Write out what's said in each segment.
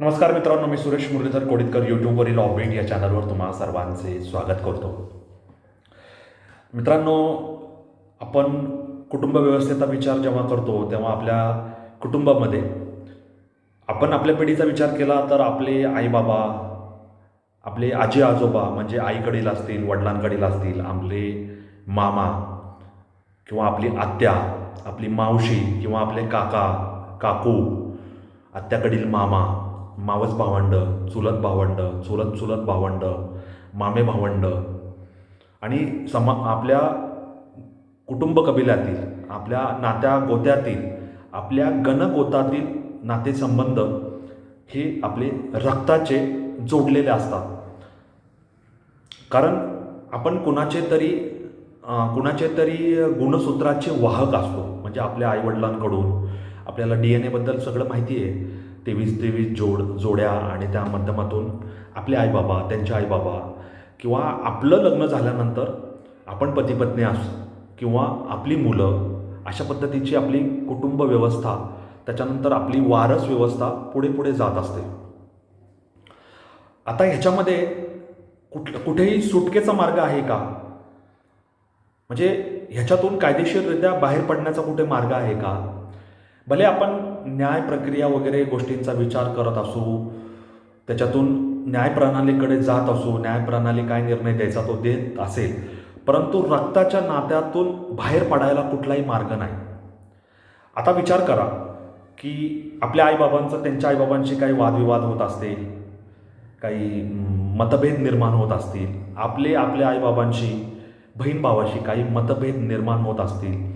नमस्कार मित्रांनो मी सुरेश मुरलीधर कोडितकर यूट्यूबवरील ऑफ या चॅनलवर तुम्हा सर्वांचे स्वागत करतो. मित्रांनो आपण कुटुंब व्यवस्थेचा विचार जेव्हा करतो तेव्हा आपल्या कुटुंबामध्ये आपण आपल्या पिढीचा विचार केला तर आपले आईबाबा आपले आजी आजोबा म्हणजे आईकडील असतील वडिलांकडील असतील आपले मामा किंवा आपली आत्या आपली मावशी किंवा आपले काका काकू आत्याकडील मामा मावस भावंड चुलत भावंड चुलत चुलत भावंड मामे भावंड. आणि समा आपल्या कुटुंब कबिल्यातील आपल्या नात्या गोत्यातील आपल्या गणगोतातील नातेसंबंध हे आपले रक्ताचे जोडलेले असतात. कारण आपण कुणाचे तरी कुणाचे तरी गुणसूत्राचे वाहक असतो. म्हणजे आपल्या आईवडिलांकडून आपल्याला डी एन एबद्दल सगळं माहिती आहे. तेवीस तेवीस जोड जोड्या आणि त्या माध्यमातून आपले आईबाबा त्यांचे आईबाबा किंवा आपलं लग्न झाल्यानंतर आपण पतीपत्नी असू किंवा आपली मुलं अशा पद्धतीची आपली कुटुंब व्यवस्था त्याच्यानंतर आपली वारस व्यवस्था पुढे पुढे जात असते. आता ह्याच्यामध्ये कुठ कुठेही सुटकेचा मार्ग आहे का? म्हणजे ह्याच्यातून कायदेशीररित्या बाहेर पडण्याचा कुठे मार्ग आहे का? भले आपण न्याय प्रक्रिया वगैरे गोष्टींचा विचार करत असू त्याच्यातून न्यायप्रणालीकडे जात असू न्यायप्रणाली काय निर्णय द्यायचा तो देत असेल परंतु रक्ताच्या नात्यातून बाहेर पडायला कुठलाही मार्ग नाही. आता विचार करा की आपल्या आईबाबांचा त्यांच्या आईबाबांशी काही वादविवाद होत असतील काही मतभेद निर्माण होत असतील आपले आपल्या आईबाबांशी बहीण भावाशी काही मतभेद निर्माण होत असतील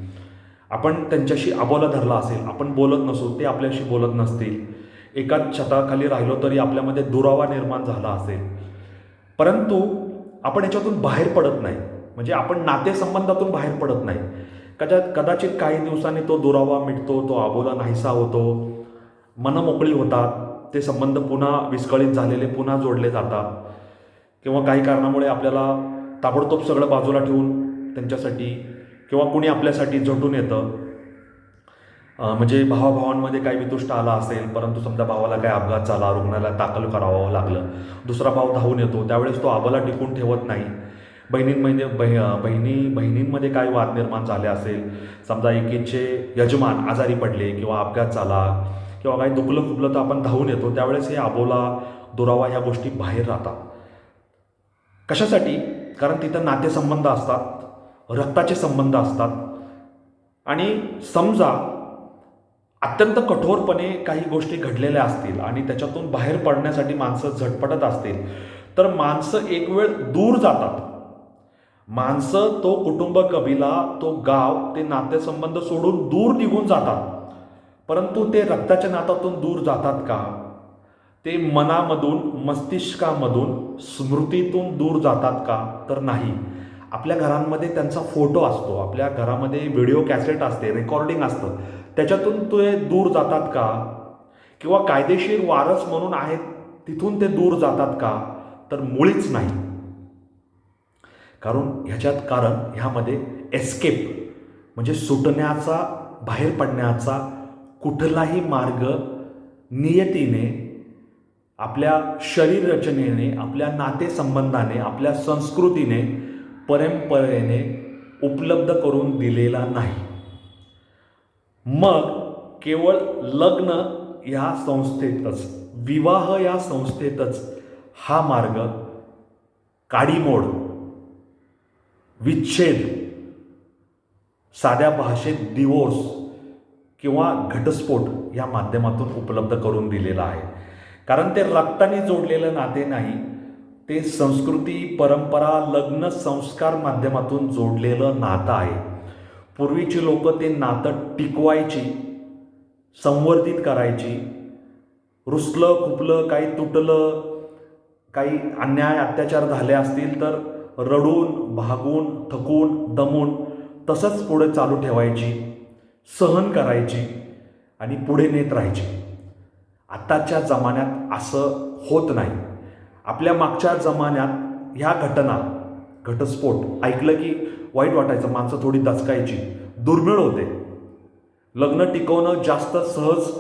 आपण त्यांच्याशी अबोला धरला असेल आपण बोलत नसू ते आपल्याशी बोलत नसतील. एकाच छताखाली राहिलो तरी आपल्यामध्ये दुरावा निर्माण झाला असेल. परंतु आपण याच्यातून बाहेर पडत नाही. म्हणजे आपण नातेसंबंधातून बाहेर पडत नाही. कदा कदाचित काही दिवसांनी तो दुरावा मिटतो तो आबोला नाहीसा होतो. मनं मोकळी होतात. ते संबंध पुन्हा विस्कळीत झालेले पुन्हा जोडले जातात. किंवा काही कारणामुळे आपल्याला ताबडतोब सगळं बाजूला ठेवून त्यांच्यासाठी किंवा कुणी आपल्यासाठी झटून येतं. म्हणजे भावाभावांमध्ये काही वितुष्ट आला असेल परंतु समजा भावाला काही अपघात झाला रुग्णालयात दाखल करावं लागलं दुसरा भाव धावून येतो त्यावेळेस तो आबाला टिकून ठेवत नाही. बहिणींमध्ये बहि बहिणी बहिणींमध्ये काय वाद निर्माण झाले असेल समजा एकीचे यजमान आजारी पडले किंवा अपघात झाला किंवा काही दुखलं फुगलं तर आपण धावून येतो त्यावेळेस हे आबोला दुरावा ह्या गोष्टी बाहेर राहतात. कशासाठी? कारण तिथं नातेसंबंध असतात. रक्ताचे संबंध असतात. आणि समजा अत्यंत कठोरपणे काही गोष्टी घडलेल्या असतील आणि त्याच्यातून बाहेर पडण्यासाठी माणसं झटपटत असतील तर माणसं एक वेळ दूर जातात. माणसं तो कुटुंब कबिला तो गाव ते नातेसंबंध सोडून दूर निघून जातात. परंतु ते रक्ताच्या नात्यातून दूर जातात का? ते मनामधून मस्तिष्कामधून स्मृतीतून दूर जातात का? तर नाही. आपल्या घरांमध्ये त्यांचा फोटो असतो आपल्या घरामध्ये व्हिडिओ कॅसेट असते रेकॉर्डिंग असतं. त्याच्यातून ते दूर जातात का? किंवा कायदेशीर वारस म्हणून आहेत तिथून ते दूर जातात का? तर मुळीच नाही. कारण ह्याच्यात कारण ह्यामध्ये एस्केप म्हणजे सुटण्याचा बाहेर पडण्याचा कुठलाही मार्ग नियतीने आपल्या शरीर रचनेने आपल्या नातेसंबंधाने आपल्या संस्कृतीने परंपरेने उपलब्ध करून दिलेला नाही. मग केवळ लग्न या संस्थेतच विवाह या संस्थेतच हा मार्ग काडीमोड विच्छेद साध्या भाषेत डिवोर्स किंवा घटस्फोट या माध्यमातून उपलब्ध करून दिलेला आहे. कारण ते रक्ताने जोडलेलं नाते नाही ते संस्कृती परंपरा लग्न संस्कार माध्यमातून जोडलेलं नातं आहे. पूर्वीची लोक ते नातं टिकवायची संवर्धित करायची. रुसलं खुपलं काही तुटलं काही अन्याय अत्याचार झाले असतील तर रडून भागून थकून दमून तसंच पुढे चालू ठेवायची सहन करायची आणि पुढे नेत राहायची. आत्ताच्या जमान्यात असं होत नाही. आपल्या मागच्या जमान्यात ह्या घटना घटस्फोट ऐकलं की वाईट वाटायचं माणसं थोडी दचकायची दुर्मिळ होते. लग्न टिकवणं जास्त सहज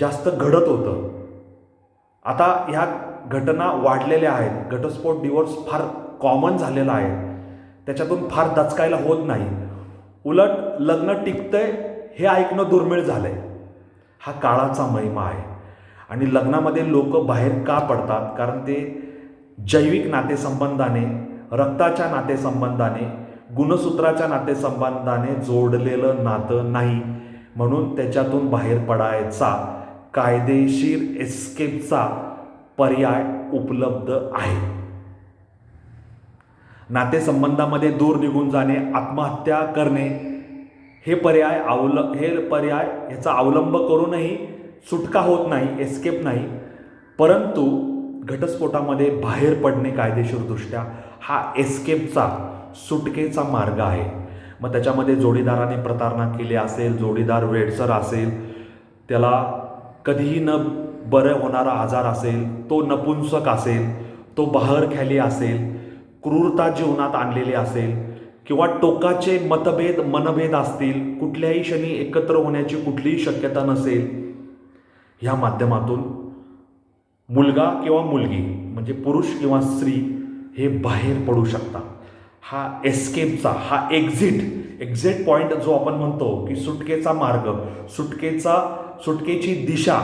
जास्त घडत होतं. आता ह्या घटना वाढलेल्या आहेत. घटस्फोट डिवोर्स फार कॉमन झालेला आहे. त्याच्यातून फार दचकायला होत नाही. उलट लग्न टिकतंय हे ऐकणं दुर्मिळ झालंय. हा काळाचा महिमा आहे. आणि लग्नामध्ये लोक बाहेर का पडतात? कारण ते जैविक नातेसंबंधाने रक्ताच्या नातेसंबंधाने गुणसूत्राच्या नातेसंबंधाने जोडलेलं नातं नाही म्हणून त्याच्यातून बाहेर पडायचा कायदेशीर एस्केपचा पर्याय उपलब्ध आहे. नातेसंबंधामध्ये दूर निघून जाणे आत्महत्या करणे हे पर्याय अवल हे पर्याय ह्याचा अवलंब करूनही सुटका होत नाही एस्केप नाही परंतु घटस्फोटामध्ये बाहेर पडणे कायदेशीरदृष्ट्या हा एस्केपचा सुटकेचा मार्ग आहे. मग त्याच्यामध्ये जोडीदाराने प्रतारणा केली असेल जोडीदार वेडसर असेल त्याला कधीही न बरं होणारा आजार असेल तो नपुंसक असेल तो बहरख्याली असेल क्रूरता जीवनात आणलेली असेल किंवा टोकाचे मतभेद मनभेद असतील कुठल्याही क्षणी एकत्र होण्याची कुठलीही शक्यता नसेल ह्या माध्यमातून मुलगा किंवा मुलगी म्हणजे पुरुष किंवा स्त्री हे बाहेर पडू शकतात हा एस्केपचा हा एक्झिट एक्झिट पॉईंट जो आपण म्हणतो की सुटकेचा मार्ग सुटकेचा सुटकेची दिशा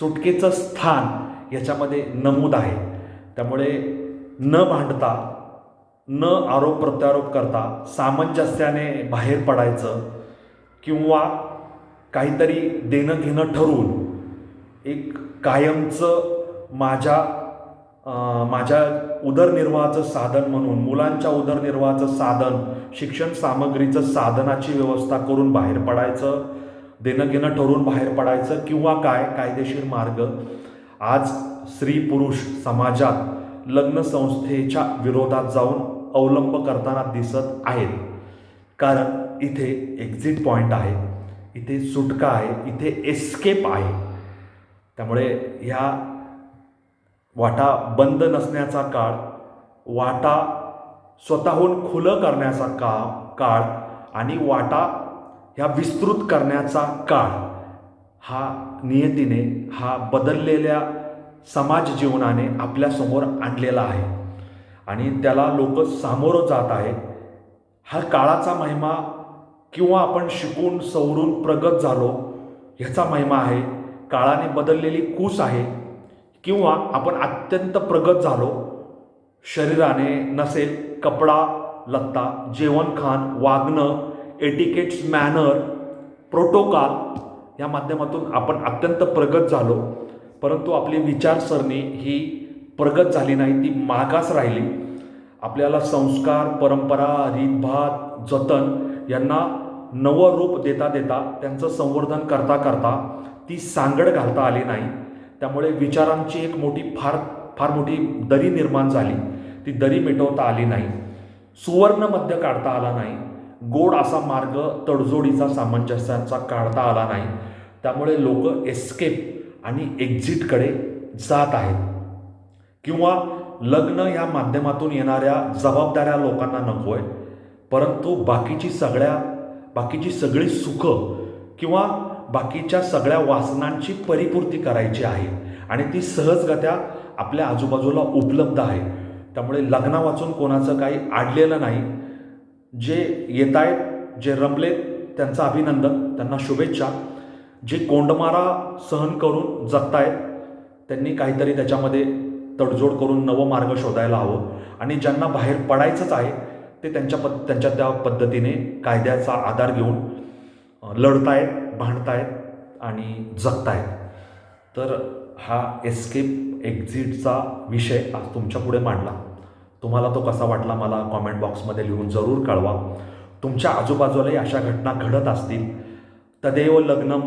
सुटकेचं स्थान याच्यामध्ये नमूद आहे. त्यामुळे न भांडता न आरोप प्रत्यारोप करता सामंजस्याने बाहेर पडायचं किंवा काहीतरी देणं घेणं ठरवून एक कायमचं माझ्या माझ्या उदरनिर्वाहाचं साधन म्हणून मुलांच्या उदरनिर्वाहाचं साधन शिक्षण सामग्रीचं साधनाची व्यवस्था करून बाहेर पडायचं देणं घेणं ठरवून बाहेर पडायचं किंवा काय कायदेशीर मार्ग. आज स्त्री पुरुष समाजात लग्न संस्थेच्या विरोधात जाऊन अवलंब करताना दिसत आहेत. कारण इथे एक्झिट पॉईंट आहे इथे सुटका आहे इथे एस्केप आहे. त्यामुळे ह्या वाटा बंद नसण्याचा काळ वाटा स्वतःहून खुलं करण्याचा का काळ आणि वाटा ह्या विस्तृत करण्याचा काळ हा नियतीने हा बदललेल्या समाज जीवनाने आपल्यासमोर आणलेला आहे. आणि त्याला लोक सामोरं जात आहेत. हा काळाचा महिमा किंवा आपण शिकून सवरून प्रगत झालो ह्याचा महिमा आहे. काळाने बदललेली कूस आहे किंवा आपण अत्यंत प्रगत झालो शरीराने नसेल कपडा लत्ता जेवणखान वागणं एटिकेट्स मॅनर प्रोटोकॉल या माध्यमातून आपण अत्यंत प्रगत झालो. परंतु आपली विचारसरणी ही प्रगत झाली नाही ती मागास राहिली. आपल्याला संस्कार परंपरा रीतभात जतन यांना नवं रूप देता देता त्यांचं संवर्धन करता करता ती सांगड घालता आली नाही. त्यामुळे विचारांची एक मोठी फार फार मोठी दरी निर्माण झाली. ती दरी मिटवता आली नाही. सुवर्ण मध्य काढता आला नाही. गोड असा मार्ग तडजोडीचा सामंजस्यांचा काढता आला नाही. त्यामुळे लोक एस्केप आणि एक्झिटकडे जात आहेत. किंवा लग्न या माध्यमातून येणाऱ्या जबाबदाऱ्या लोकांना नको आहे परंतु बाकीची सगळ्या बाकीची सगळी सुखं किंवा बाकीच्या सगळ्या वासनांची परिपूर्ती करायची आहे. आणि ती सहजगत्या आपल्या आजूबाजूला उपलब्ध आहे. त्यामुळे लग्ना वाचून कोणाचं काही आडलेलं नाही. जे येत आहेत जे रमलेत त्यांचं अभिनंदन त्यांना शुभेच्छा. जे कोंडमारा सहन करून जगतायत त्यांनी काहीतरी त्याच्यामध्ये तडजोड करून नवं मार्ग शोधायला हवं. आणि ज्यांना बाहेर पडायचंच आहे ते त्यांच्या पद त्यांच्या त्या पद्धतीने कायद्याचा आधार घेऊन लढतायत. भांडतायत आणि जगतायत. तर हा एस्केप एक्झिटचा विषय आज तुमच्यापुढे मांडला. तुम्हाला तो कसा वाटला मला कॉमेंट बॉक्समध्ये लिहून जरूर कळवा. तुमच्या आजूबाजूलाही अशा घटना घडत असतील. तदेव लग्नम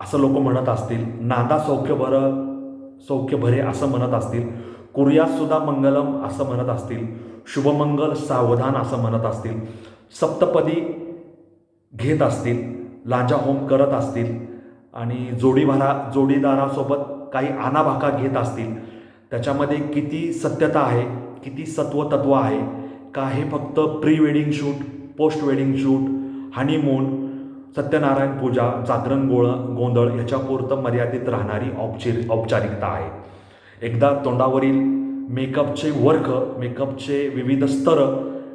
असं लोक म्हणत असतील. नादा सौख्य बरं सौख्य भरे असं म्हणत असतील. कुर्यासुद्धा मंगलम असं म्हणत असतील. शुभमंगल सावधान असं म्हणत असतील. सप्तपदी घेत असतील. लाजा होम करत असतील आणि जोडीभारा जोडीदारासोबत काही आनाभाका घेत असतील त्याच्यामध्ये किती सत्यता आहे किती सत्वतत्व आहे का हे फक्त pre wedding shoot post wedding shoot honeymoon Satyanarayan पूजा जागरण गोळ गोंधळ ह्याच्यापुरतं मर्यादित राहणारी औपचारिक औपचारिकता आहे. एकदा तोंडावरील मेकअपचे वर्ग मेकअपचे विविध स्तर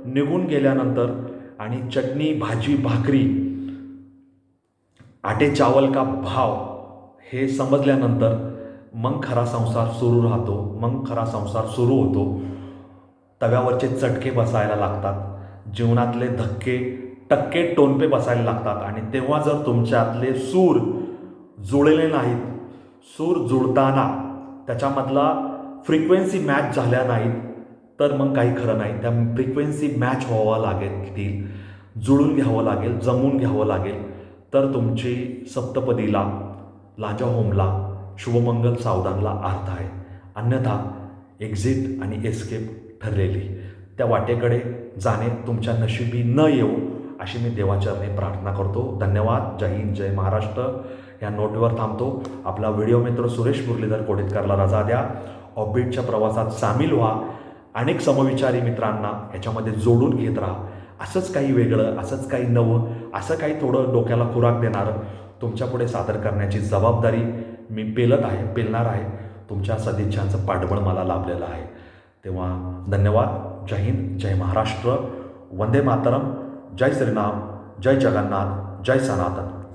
निघून गेल्यानंतर आणि चटणी भाजी भाकरी आटे चावल का भाव? हे समजल्यानंतर मग खरा संसार सुरू राहतो मग खरा संसार सुरू होतो. तव्यावरचे चटके बसायला लागतात जीवनातले धक्के टक्के टोनपे बसायला लागतात आणि तेव्हा जर तुमच्यातले सूर जुळले नाहीत सूर जुळताना त्याच्यामधला फ्रिक्वेन्सी मॅच झाल्या नाहीत तर मग काही खरं नाही. त्या फ्रिक्वेन्सी मॅच व्हावं लागेल जुळून घ्यावं लागेल जमून घ्यावं लागेल. तर तुमची सप्तपदीला लाजा होमला शुभमंगल सावधानला अर्थ आहे. अन्यथा एक्झिट आणि एस्केप ठरलेली. त्या वाटेकडे जाणे तुमच्या नशिबी न येऊ अशी मी देवाचरणे प्रार्थना करतो. धन्यवाद. जय हिंद जय महाराष्ट्र. या नोटवर थांबतो. आपला व्हिडिओ मित्र सुरेश मुरलीधर कोडितकरला रजा द्या. ऑबिटच्या प्रवासात सामील व्हा. अनेक समविचारी मित्रांना ह्याच्यामध्ये जोडून घेत राहा. असंच काही वेगळं असंच काही नवं असं काही थोडं डोक्याला खुराक देणारं तुमच्यापुढे सादर करण्याची जबाबदारी मी पेलत आहे पेलणार आहे. तुमच्या सदिच्छांचं पाठबळ मला लाभलेलं आहे. तेव्हा धन्यवाद. जय हिंद जय महाराष्ट्र. वंदे मातरम. जय श्रीराम. जय जगन्नाथ. जय सनातन.